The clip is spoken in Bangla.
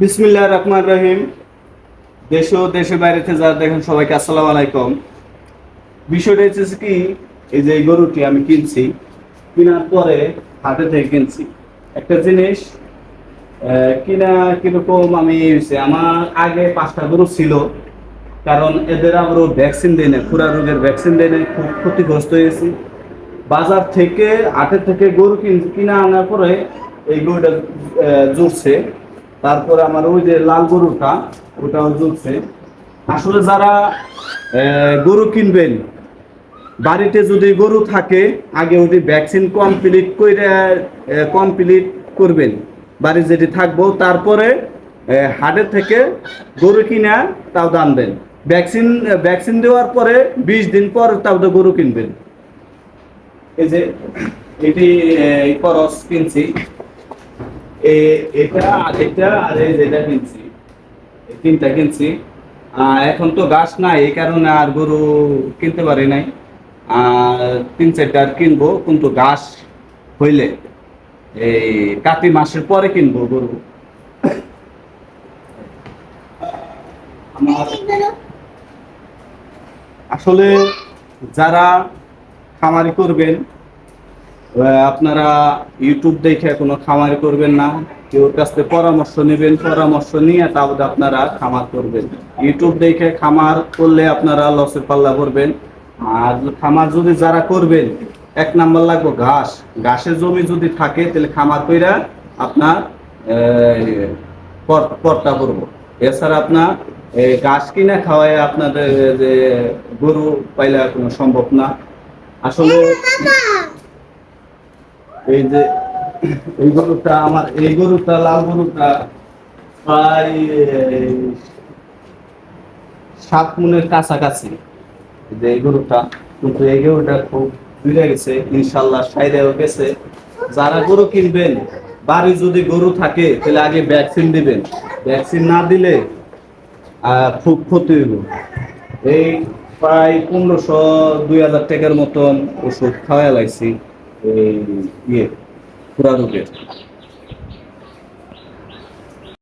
বিসমিল্লাহ রহমান রহিম। দেশ ও দেশের বাইরেতে যারা দেখেন সবাইকে আসসালামু আলাইকুম। বিষয়টা হচ্ছে কি, এই যে গরুটি আমি কিনছি, কেনার পরে হাটে থেকে কিনছি। একটা জিনিস কিনা কীরকম আমি আমার আগে পাঁচটা গরু ছিল, কারণ এদের আবারও ভ্যাকসিন দেয় না খুরা রোগের ভ্যাকসিন দেয় না খুব ক্ষতিগ্রস্ত হয়েছি। বাজার থেকে হাটের থেকে গরু কিন- কিনা আনার পরে এই গরুটা জুড়ছে। তারপরে আমার ওই যে লাল গরুটা ওটাও জুড়ছে আসলে যারা গরু কিনবেন, বাড়িতে যদি গরু থাকে, আগে ওটি ভ্যাকসিন কমপ্লিট করে কমপ্লিট করবেন। বাড়ি যেটি থাকব, তারপরে হাটের থেকে গরু কিনা, তাও দাম দেন। ভ্যাকসিন ভ্যাকসিন দেওয়ার পরে বিশ দিন পর তাও তো গরু কিনবেন। এই যে, এটি খরচ কিনছি। এটা আর এটা আর এই যেটা কিনছি। তিনটা কিনছি। এখন তো গাছ নাই, এই কারণে আর গরু কিনতে পারি নাই। আর তিন চারটা আর কিনবো, কিন্তু গাছ হইলে, এই কাতি মাসের পরে কিনবো গরু। আসলে যারা খামারি করবেন আপনারা ইউটিউব দেখে কোনো খামার করবেন না। কেউর কাছ পরামর্শ নেবেন পরামর্শ নিয়ে তারপরে আপনারা খামার করবেন। ইউটিউব দেখে খামার করলে আপনারা লসের পাল্লা করবেন আর খামার যদি যারা করবেন এক নাম্বার লাগবে ঘাস। ঘাসের জমি যদি থাকে তাহলে খামার কইরা আপনার আহ, পর- পরটা করব এছাড়া আপনার ঘাস কিনা খাওয়ায় আপনাদের যে গরু পাইলে কোনো সম্ভব না। আসলে এই যে, এই গরুটা আমার, এই গরুটা, লাল গরুটা প্রায় সাত মনের কাছাকাছি। যে এই গরুটা, কিন্তু এই গরুটা খুব গেছে ইনশাল্লাহ সাইডেও গেছে। যারা গরু কিনবেন, বাড়ি যদি গরু থাকে, তাহলে আগে ভ্যাকসিন দিবেন। ভ্যাকসিন না দিলে খুব ক্ষতি হইব। এই প্রায় পনেরোশো, দুই হাজার টাকার মতন ওষুধ খাওয়া লাগছি এই ইয়ে পুরা রোগের